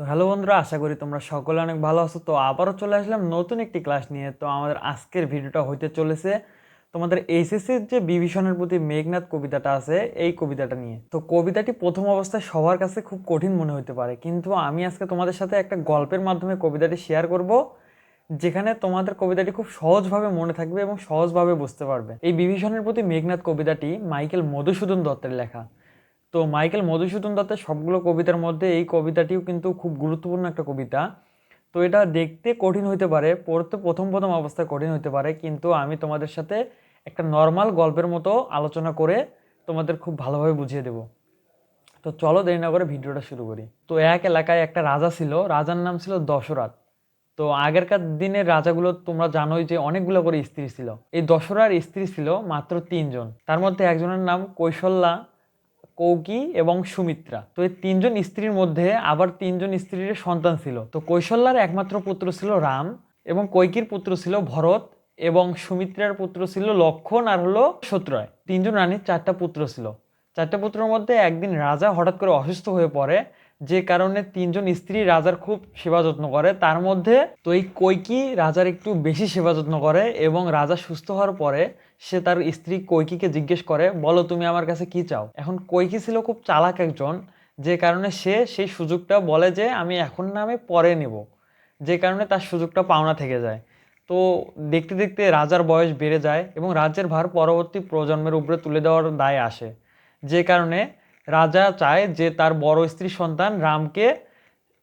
তো হ্যালো বন্ধুরা, আশা করি তোমরা সকলে অনেক ভালো আছো। তো আবারও চলে আসলাম নতুন একটি ক্লাস নিয়ে। তো আমাদের আজকের ভিডিওটা হইতে চলেছে তোমাদের এইচএসসির যে বিভীষণের প্রতি মেঘনাথ কবিতাটা আছে, এই কবিতাটা নিয়ে। তো কবিতাটি প্রথম অবস্থায় সবার কাছে খুব কঠিন মনে হতে পারে, কিন্তু আমি আজকে তোমাদের সাথে একটা গল্পের মাধ্যমে কবিতাটি শেয়ার করব, যেখানে তোমাদের কবিতাটি খুব সহজভাবে মনে থাকবে এবং সহজভাবে বুঝতে পারবে। এই বিভীষণের প্রতি মেঘনাথ কবিতাটি মাইকেল মধুসূদন দত্তের লেখা। তো মাইকেল মধুসূদন দত্তের সবগুলো কবিতার মধ্যে এই কবিতাটিও কিন্তু খুব গুরুত্বপূর্ণ একটা কবিতা। তো এটা দেখতে কঠিন হইতে পারে, পড়তে প্রথম প্রথম অবস্থায় কঠিন হতে পারে, কিন্তু আমি তোমাদের সাথে একটা নর্মাল গল্পের মতো আলোচনা করে তোমাদের খুব ভালোভাবে বুঝিয়ে দেব। তো চলো দেরি না করে ভিডিওটা শুরু করি। তো এক এলাকায় একটা রাজা ছিল, রাজার নাম ছিল দশরথ। তো আগেরকার দিনের রাজাগুলো তোমরা জানোই যে অনেকগুলো করে স্ত্রী ছিল। এই দশরার স্ত্রী ছিল মাত্র তিনজন। তার মধ্যে একজনের নাম কৈশল্যা কৌকি এবং সুমিত্রা। তো এই তিনজন স্ত্রীর মধ্যে আবার তিনজন স্ত্রীর সন্তান ছিল। তো কৈশল্যার একমাত্র পুত্র ছিল রাম এবং কৈকির পুত্র ছিল ভরত এবং সুমিত্রার পুত্র ছিল লক্ষণ আর হলো শত্রয় তিনজন রানীর চারটা পুত্র ছিল। চারটা পুত্রের মধ্যে একদিন রাজা হঠাৎ করে অসুস্থ হয়ে পড়ে যে কারণে তিনজন স্ত্রী রাজার খুব সেবা যত্ন করে, তার মধ্যে তো এই কৈকি রাজার একটু বেশি সেবা যত্ন করে এবং রাজা সুস্থ হওয়ার পরে সে তার স্ত্রী কৈকিকে জিজ্ঞেস করে, বলো তুমি আমার কাছে কি চাও? এখন কৈকি ছিল খুব চালাক একজন, যে কারণে সে সেই সুযোগটা বলে যে, আমি এখন না আমি পরে নেব। যে কারণে তার সুযোগটা পাওনা থেকে যায়। তো দেখতে দেখতে রাজার বয়স বেড়ে যায় এবং রাজ্যের ভার পরবর্তী প্রজন্মের উপরে তুলে দেওয়ার দায় আসে। যে কারণে রাজা চায় যে তার বড় স্ত্রী সন্তান রামকে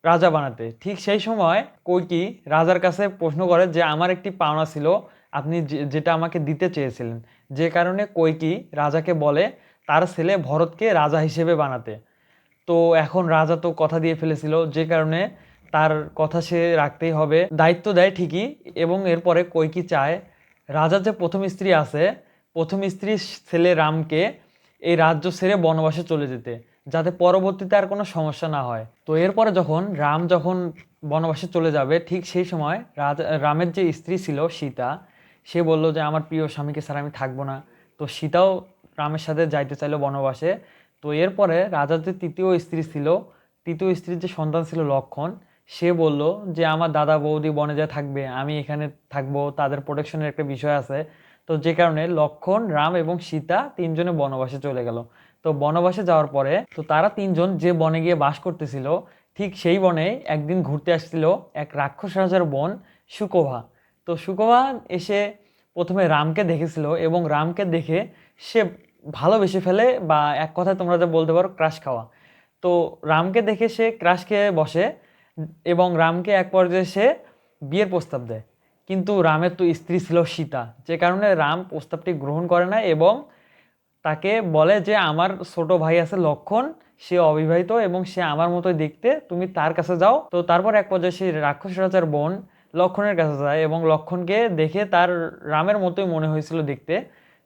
রাজা বানাতে। ঠিক সেই সময় কৈকি রাজার কাছে প্রশ্ন করে যে, আমার একটি পাওনা ছিল, আপনি যেটা আমাকে দিতে চেয়েছিলেন। যে কারণে কৈকি রাজাকে বলে, তার ছেলে ভরতকে রাজা হিসেবে বানাতে। তো এখন রাজা তো কথা দিয়ে ফেলেছিল, যে কারণে তার কথা সে রাখতেই হবে। দায়িত্ব দেয় ঠিকই, এবং এরপরে কৈকি চায়, রাজার যে প্রথম স্ত্রী আছে, প্রথম স্ত্রীর ছেলে রামকে এই রাজ্য ছেড়ে বনবাসে চলে যেতে, যাতে পরবর্তীতে আর কোনো সমস্যা না হয়। তো এরপরে যখন রাম যখন বনবাসে চলে যাবে, ঠিক সেই সময় রামের যে স্ত্রী ছিল সীতা, সে বলল যে, আমার প্রিয় স্বামীকে ছাড়া আমি থাকব না। তো সীতাও রামের সাথে যাইতে চাইলো বনবাসে। তো এরপরে রাজার যে তৃতীয় স্ত্রী ছিল, তৃতীয় স্ত্রীর যে সন্তান ছিল লক্ষণ, সে বলল যে, আমার দাদা বৌদি বনে যা থাকবে, আমি এখানে থাকব, তাদের প্রোটেকশনের একটা বিষয় আছে। তো যে কারণে লক্ষণ, রাম এবং সীতা তিনজনে বনবাসে চলে গেল। তো বনবাসে যাওয়ার পরে তো তারা তিনজন যে বনে গিয়ে বাস করতেছিল, ঠিক সেই বনে একদিন ঘুরতে আসছিল এক রাক্ষস রাজার বোন সুকোভা। তো সুকোভা এসে প্রথমে রামকে দেখেছিল এবং রামকে দেখে সে ভালোবেসে ফেলে বা এক কথায় তোমরা যা বলতে পারো ক্রাশ খাওয়া। তো রামকে দেখে সে ক্রাশ খেয়ে বসে এবং রামকে এক পর্যায়ে সে বিয়ের প্রস্তাব দেয়। কিন্তু রামের তো স্ত্রী ছিল সীতা, যে কারণে রাম প্রস্তাবটি গ্রহণ করে না এবং তাকে বলে যে আমার ছোট ভাই আছে লক্ষণ, সে অবিবাহিত এবং সে আমার মতোই দেখতে, তুমি তার কাছে যাও। তো তারপর এক পর্যায়ে সেই রাক্ষস রাজার বোন লক্ষণের কাছে যায় এবং লক্ষণকে দেখে তার রামের মতোই মনে হয়েছিল দেখতে।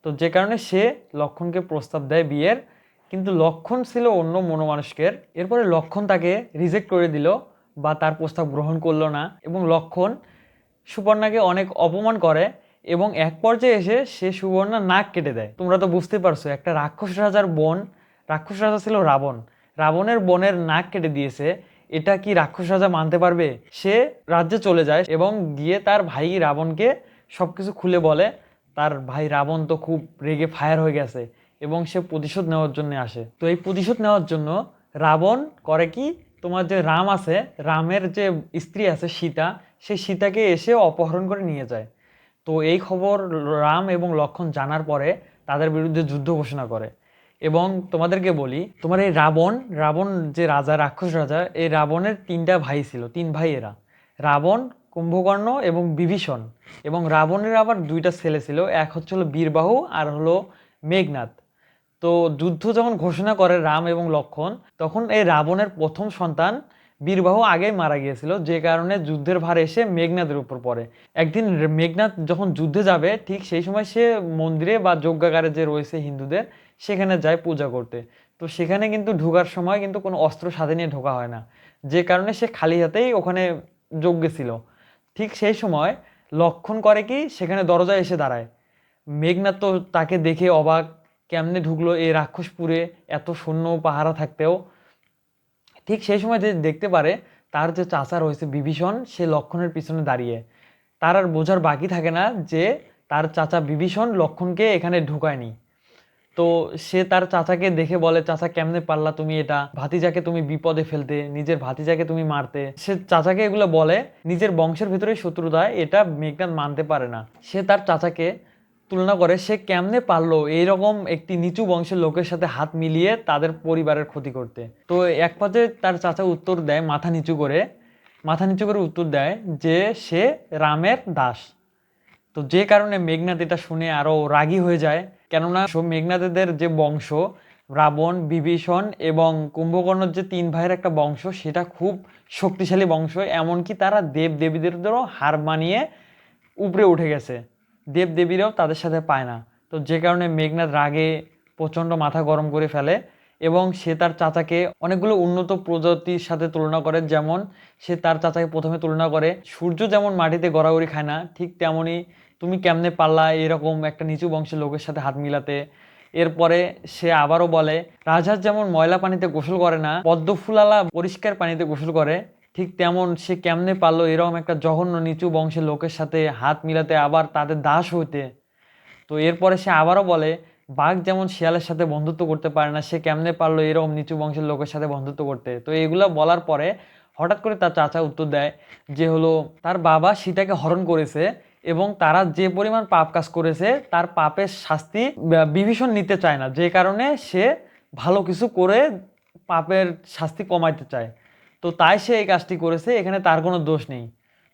তো যে কারণে সে লক্ষণকে প্রস্তাব দেয় বিয়ের। কিন্তু লক্ষণ ছিল অন্য মনোমানুষকের। এরপরে লক্ষণ তাকে রিজেক্ট করে দিল বা তার প্রস্তাব গ্রহণ করল না এবং লক্ষণ সুপর্ণাকে অনেক অপমান করে এবং এক পর্যায়ে এসে সে সুবর্ণা নাক কেটে দেয়। তোমরা তো বুঝতে পারছ, একটা রাক্ষস রাজার বোন, রাক্ষস রাজা ছিল রাবণ। রাবণের বোনের নাক কেটে দিয়েছে। এটা কি রাক্ষস রাজা মানতে পারবে? সে রাজ্যে চলে যায় এবং গিয়ে তার ভাই রাবণকে সব কিছু খুলে বলে, তার ভাই রাবণ তো খুব রেগে ফায়ার হয়ে গেছে এবং সে প্রতিশোধ নেওয়ার জন্য আসে। তো এই প্রতিশোধ নেওয়ার জন্য রাবণ করে কি? তোমার যে রাম আছে, রামের যে স্ত্রী আছে সীতা, সেই সীতাকে এসে অপহরণ করে নিয়ে যায়। তো এই খবর রাম এবং লক্ষণ জানার পরে তাদের বিরুদ্ধে যুদ্ধ ঘোষণা করে। এবং তোমাদেরকে বলি, তোমার এই রাবণ রাবণ যে রাজা, রাক্ষস রাজা, এই রাবণের তিনটা ভাই ছিল, তিন ভাই এরা। রাবণ, কুম্ভকর্ণ এবং বিভীষণ। এবং রাবণের আবার দুইটা ছেলে ছিল, এক হচ্ছে হলো বীরবাহু আর হলো মেঘনাথ। তো যুদ্ধ যখন ঘোষণা করে রাম এবং লক্ষণ, তখন এই রাবণের প্রথম সন্তান বীরবাহু আগেই মারা গিয়েছিল, যে কারণে যুদ্ধের ভার এসে মেঘনাথের উপর পড়ে। একদিন মেঘনাথ যখন যুদ্ধে যাবে, ঠিক সেই সময় সে মন্দিরে বা যজ্ঞাগারে যে রয়েছে হিন্দুদের, সেখানে যায় পূজা করতে। তো সেখানে কিন্তু ঢোকার সময় কিন্তু কোনো অস্ত্র সাথে নিয়ে ঢোকা হয় না। যে কারণে সে খালি হাতেই ওখানে যজ্ঞে ছিল। ঠিক সেই সময় লক্ষণ করে কি, সেখানে দরজায় এসে দাঁড়ায়। মেঘনাথ তো তাকে দেখে অবাক কেমনে ঢুকলো এই রাক্ষসপুরে? এত শূন্য পাহারা থাকতেও। ঠিক সেই সময় যে দেখতে পারে, তার যে চাচা রয়েছে বিভীষণ, সে লক্ষণের পিছনে দাঁড়িয়ে। তার আর বোঝার বাকি থাকে না যে তার চাচা বিভীষণ লক্ষণকে এখানে ঢুকায়নি। তো সে তার চাচাকে দেখে বলে, চাচা, কেমনে পারলা তুমি এটা? ভাতিজাকে তুমি বিপদে ফেলতে, নিজের ভাতিজাকে তুমি মারতে। সে চাচাকে এগুলো বলে, নিজের বংশের ভিতরে শত্রুতা, এটা মেঘনাথ মানতে পারে না। সে তার চাচাকে তুলনা করে সে কেমনে পারল এইরকম একটি নিচু বংশের লোকের সাথে হাত মিলিয়ে তাদের পরিবারের ক্ষতি করতে? তো এক পর্যায়ে তার চাচা উত্তর দেয় মাথা নিচু করে, মাথা নিচু করে উত্তর দেয় যে সে রামের দাস। তো যে কারণে মেঘনাথ এটা শুনে আরও রাগী হয়ে যায়, কেননা সব মেঘনাথদের যে বংশ, রাবণ, বিভীষণ এবং কুম্ভকর্ণর যে তিন ভাইয়ের একটা বংশ, সেটা খুব শক্তিশালী বংশ, এমনকি তারা দেব দেবীদেরও হার মানিয়ে উপরে উঠে গেছে। দেব দেবীরাও তাদের সাথে পায় না। তো যে কারণে মেঘনাথ রাগে প্রচণ্ড মাথা গরম করে ফেলে এবং সে তার চাচাকে অনেকগুলো উন্নত প্রজাতির সাথে তুলনা করে। যেমন সে তার চাচাকে প্রথমে তুলনা করে, সূর্য যেমন মাটিতে গড়াগড়ি খায় না, ঠিক তেমনই তুমি কেমনে পারলা এরকম একটা নিচু বংশের লোকের সাথে হাত মিলাতে? এরপরে সে আবারও বলে, রাজহাঁস যেমন ময়লা পানিতে গোসল করে না পদ্ম ফুলালা পরিষ্কার পানিতে গোসল করে ঠিক তেমন সে কেমনে পারল এরকম একটা জঘন্য নিচু বংশের লোকের সাথে হাত মিলাতে আবার তাদের দাস হইতে? তো এরপরে সে আবারও বলে, বাঘ যেমন শিয়ালের সাথে বন্ধুত্ব করতে পারে না, সে কেমনে পারল এরকম নিচু বংশের লোকের সাথে বন্ধুত্ব করতে? তো এগুলো বলার পরে হঠাৎ করে তার চাচা উত্তর দেয় যে হলো, তার বাবা সীতাকে হরণ করেছে এবং তারা যে পরিমাণ পাপ কাজ করেছে, তার পাপের শাস্তি বিভীষণ নিতে চায় না। যে কারণে সে ভালো কিছু করে পাপের শাস্তি কমাইতে চায়। তো তাই সে এই কাজটি করেছে, এখানে তার কোনো দোষ নেই।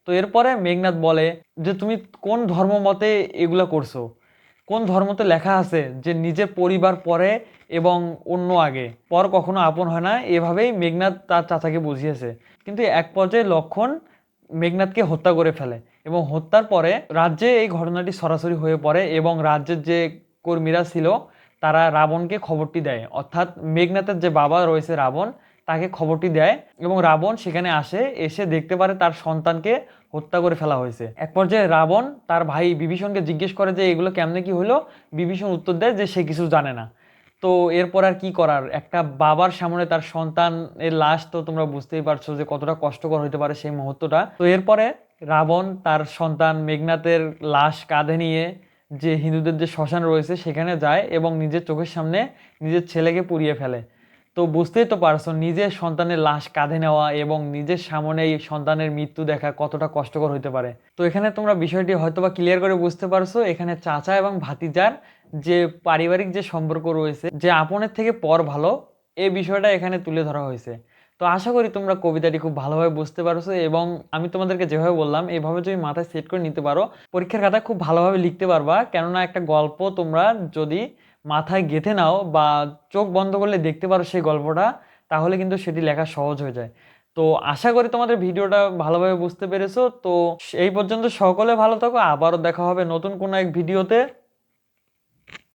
তো এরপরে মেঘনাথ বলে যে, তুমি কোন ধর্ম মতে এগুলো করছ? কোন ধর্মতে লেখা আছে যে নিজের পরিবার পরে এবং অন্য আগে? পর কখনো আপন হয় না। এভাবেই মেঘনাথ তার চাচাকে বুঝিয়েছে। কিন্তু এক পর্যায়ে লক্ষণ মেঘনাথকে হত্যা করে ফেলে এবং হত্যার পরে রাজ্যে এই ঘটনাটি সরাসরি হয়ে পড়ে এবং রাজ্যের যে কর্মীরা ছিল, তারা রাবণকে খবরটি দেয়। অর্থাৎ মেঘনাথের যে বাবা রয়েছে রাবণ তাকে খবরটি দেয় এবং রাবণ সেখানে আসে, এসে দেখতে পারে তার সন্তানকে হত্যা করে ফেলা হয়েছে। এক পর্যায়ে রাবণ তার ভাই বিভীষণকে জিজ্ঞেস করে যে, এগুলো কেমনে কি হলো? বিভীষণ উত্তর দেয় যে, সে কিছু জানে না। তো এরপর আর কি করার? একটা বাবার সামনে তার সন্তানের লাশ তো তোমরা বুঝতেই পারছ যে, কতটা কষ্টকর হতে পারে সেই মুহূর্তটা। তো এরপরে রাবণ তার সন্তান মেঘনাথের লাশ কাঁধে নিয়ে যে হিন্দুদের যে শ্মশান রয়েছে, সেখানে যায় এবং নিজের চোখের সামনে নিজের ছেলেকে পুড়িয়ে ফেলে। তো বুঝতেই তো পারছ, নিজের সন্তানের লাশ কাঁধে নেওয়া এবং নিজের সামনে এই সন্তানের মৃত্যু দেখা কতটা কষ্টকর হতে পারে। তো এখানে তোমরা বিষয়টি হয়তোবা ক্লিয়ার করে বুঝতে পারছ, এখানে চাচা এবং ভাতিজার যে পারিবারিক যে সম্পর্ক রয়েছে, যে আপনের থেকে পর ভালো এই বিষয়টা এখানে তুলে ধরা হয়েছে। তো আশা করি তোমরা কবিতাটি খুব ভালোভাবে বুঝতে পারছ এবং আমি তোমাদেরকে যেভাবে বললাম, এভাবে যদি মাথায় সেট করে নিতে পারো, পরীক্ষার খাতা খুব ভালোভাবে লিখতে পারবা, কেননা একটা গল্প তোমরা যদি মাথায় গেঁথে নাও বা চোখ বন্ধ করলে দেখতে পারো সেই গল্পটা, তাহলে কিন্তু সেটি লেখা সহজ হয়ে যায়। তো আশা করি তোমাদের ভিডিওটা ভালোভাবে বুঝতে পেরেছ। তো এই পর্যন্ত সকলে ভালো থাকো। আবারও দেখা হবে নতুন কোনো এক ভিডিওতে।